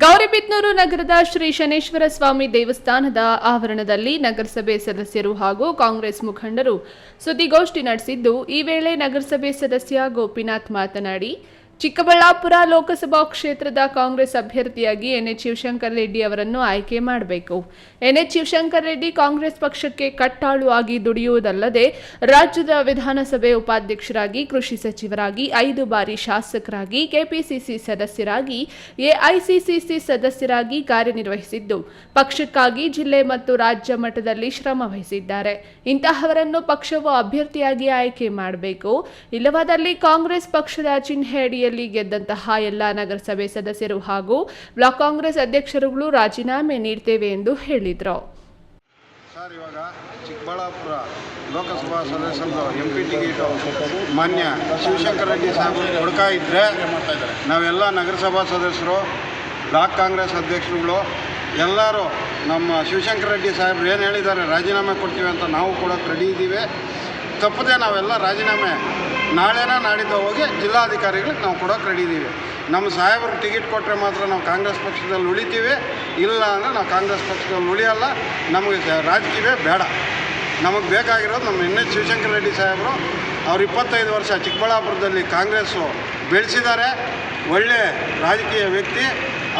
ಗೌರಿಬಿದ್ನೂರು ನಗರದ ಶ್ರೀ ಶನೇಶ್ವರ ಸ್ವಾಮಿ ದೇವಸ್ಥಾನದ ಆವರಣದಲ್ಲಿ ನಗರಸಭೆ ಸದಸ್ಯರು ಹಾಗೂ ಕಾಂಗ್ರೆಸ್ ಮುಖಂಡರು ಸುದ್ದಿಗೋಷ್ಠಿ ನಡೆಸಿದ್ದು. ಈ ವೇಳೆ ನಗರಸಭೆ ಸದಸ್ಯ ಗೋಪಿನಾಥ್ ಮಾತನಾಡಿ ಚಿಕ್ಕಬಳ್ಳಾಪುರ ಲೋಕಸಭಾ ಕ್ಷೇತ್ರದ ಕಾಂಗ್ರೆಸ್ ಅಭ್ಯರ್ಥಿಯಾಗಿ ಎನ್ಎಚ್ ಶಿವಶಂಕರ್ ರೆಡ್ಡಿ ಅವರನ್ನು ಆಯ್ಕೆ ಮಾಡಬೇಕು. ಎನ್ಎಚ್ ಶಿವಶಂಕರ್ ರೆಡ್ಡಿ ಕಾಂಗ್ರೆಸ್ ಪಕ್ಷಕ್ಕೆ ಕಟ್ಟಾಳು ಆಗಿ ದುಡಿಯುವುದಲ್ಲದೆ ರಾಜ್ಯದ ವಿಧಾನಸಭೆ ಉಪಾಧ್ಯಕ್ಷರಾಗಿ, ಕೃಷಿ ಸಚಿವರಾಗಿ, ಐದು ಬಾರಿ ಶಾಸಕರಾಗಿ, ಕೆಪಿಸಿಸಿ ಸದಸ್ಯರಾಗಿ, ಎಐಸಿಸಿಸಿ ಸದಸ್ಯರಾಗಿ ಕಾರ್ಯನಿರ್ವಹಿಸಿದ್ದು. ಪಕ್ಷಕ್ಕಾಗಿ ಜಿಲ್ಲೆ ಮತ್ತು ರಾಜ್ಯ ಮಟ್ಟದಲ್ಲಿ ಶ್ರಮ ವಹಿಸಿದ್ದಾರೆ. ಇಂತಹವರನ್ನು ಪಕ್ಷವು ಅಭ್ಯರ್ಥಿಯಾಗಿ ಆಯ್ಕೆ ಮಾಡಬೇಕು. ಇಲ್ಲವಾದಲ್ಲಿ ಕಾಂಗ್ರೆಸ್ ಪಕ್ಷದ ಚಿಹ್ನೆ ಅಡಿಯಲ್ಲಿ ಗೆದ್ದಂತಹ ಎಲ್ಲ ನಗರಸಭೆ ಸದಸ್ಯರು ಹಾಗೂ ಬ್ಲಾಕ್ ಕಾಂಗ್ರೆಸ್ ಅಧ್ಯಕ್ಷರುಗಳು ರಾಜೀನಾಮೆ ನೀಡ್ತೇವೆ ಎಂದು ಹೇಳಿದರು. ಸರ್, ಇವಾಗ ಚಿಕ್ಕಬಳ್ಳಾಪುರ ಲೋಕಸಭಾ ಸದಸ್ಯರು ಎಂ ಪಿ ಟಿಕೆಟು ಮಾನ್ಯ ಶಿವಶಂಕರ ರೆಡ್ಡಿ ಸಾಹೇಬರು ಹುಡುಕಾ ಇದ್ದರೆ ನಾವೆಲ್ಲ ನಗರಸಭಾ ಸದಸ್ಯರು, ಬ್ಲಾಕ್ ಕಾಂಗ್ರೆಸ್ ಅಧ್ಯಕ್ಷರುಗಳು, ಎಲ್ಲರೂ ನಮ್ಮ ಶಿವಶಂಕರ ರೆಡ್ಡಿ ಸಾಹೇಬ್ರು ಏನು ಹೇಳಿದ್ದಾರೆ ರಾಜೀನಾಮೆ ಕೊಡ್ತೀವಿ ಅಂತ ನಾವು ಕೂಡ ರೆಡಿ ಇದ್ದೀವಿ. ತಪ್ಪದೆ ನಾವೆಲ್ಲ ರಾಜೀನಾಮೆ ನಾಳೆನ ನಾಡಿದ್ದ ಹೋಗಿ ಜಿಲ್ಲಾಧಿಕಾರಿಗಳಿಗೆ ನಾವು ಕೊಡೋಕೆ ರೆಡಿ ಇದ್ದೀವಿ ನಮ್ಮ ಸಾಹೇಬರು ಟಿಕೆಟ್ ಕೊಟ್ಟರೆ ಮಾತ್ರ ನಾವು ಕಾಂಗ್ರೆಸ್ ಪಕ್ಷದಲ್ಲಿ ಉಳಿತೀವಿ, ಇಲ್ಲ ಅಂದರೆ ನಾವು ಕಾಂಗ್ರೆಸ್ ಪಕ್ಷದಲ್ಲಿ ಉಳಿಯಲ್ಲ. ನಮಗೆ ರಾಜಕೀಯವೇ ಬೇಡ. ನಮಗೆ ಬೇಕಾಗಿರೋದು ನಮ್ಮ ಎನ್ ಎಚ್ ಶಿವಶಂಕರ ರೆಡ್ಡಿ ಸಾಹೇಬರು ಅವ್ರು ಇಪ್ಪತ್ತೈದು ವರ್ಷ ಚಿಕ್ಕಬಳ್ಳಾಪುರದಲ್ಲಿ ಕಾಂಗ್ರೆಸ್ಸು ಬೆಳೆಸಿದ್ದಾರೆ. ಒಳ್ಳೆಯ ರಾಜಕೀಯ ವ್ಯಕ್ತಿ.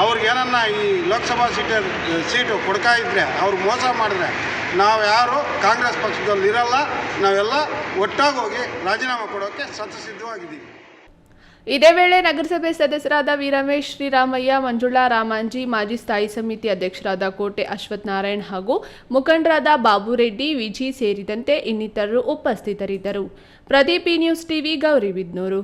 ಅವ್ರಿಗೆ ಏನನ್ನ ಈ ಲೋಕಸಭಾ ಸೀಟ, ಸೀಟು ಕೊಡ್ತಾ ಇದ್ದರೆ ಅವ್ರು ಮೋಸ ಮಾಡಿದ್ರೆ, ನಾವು ಯಾರು ಕಾಂಗ್ರೆಸ್ ಪಕ್ಷದಲ್ಲಿ ಇರಲ್ಲ, ನಾವೆಲ್ಲ ಹೋಗಿ ರಾಜೀನಾಮೆ ಕೊಡೋಕ್ಕೆ ಸತಸಿದ್ಧವಾಗಿದ್ದೀವಿ ಇದೇ ವೇಳೆ ನಗರಸಭೆ ಸದಸ್ಯರಾದ ವೀರಮೇಶ್ ಶ್ರೀರಾಮಯ್ಯ, ಮಂಜುಳಾ ರಾಮಾಂಜಿ, ಮಾಜಿ ಸ್ಥಾಯಿ ಸಮಿತಿ ಅಧ್ಯಕ್ಷರಾದ ಕೋಟೆ ಅಶ್ವಥ್ ನಾರಾಯಣ್ ಹಾಗೂ ಮುಖಂಡರಾದ ಬಾಬುರೆಡ್ಡಿ ವಿಜಿ ಸೇರಿದಂತೆ ಇನ್ನಿತರರು ಉಪಸ್ಥಿತರಿದ್ದರು. ಪ್ರದೀಪಿ ನ್ಯೂಸ್ ಟಿವಿ ಗೌರಿಬಿದ್ನೂರು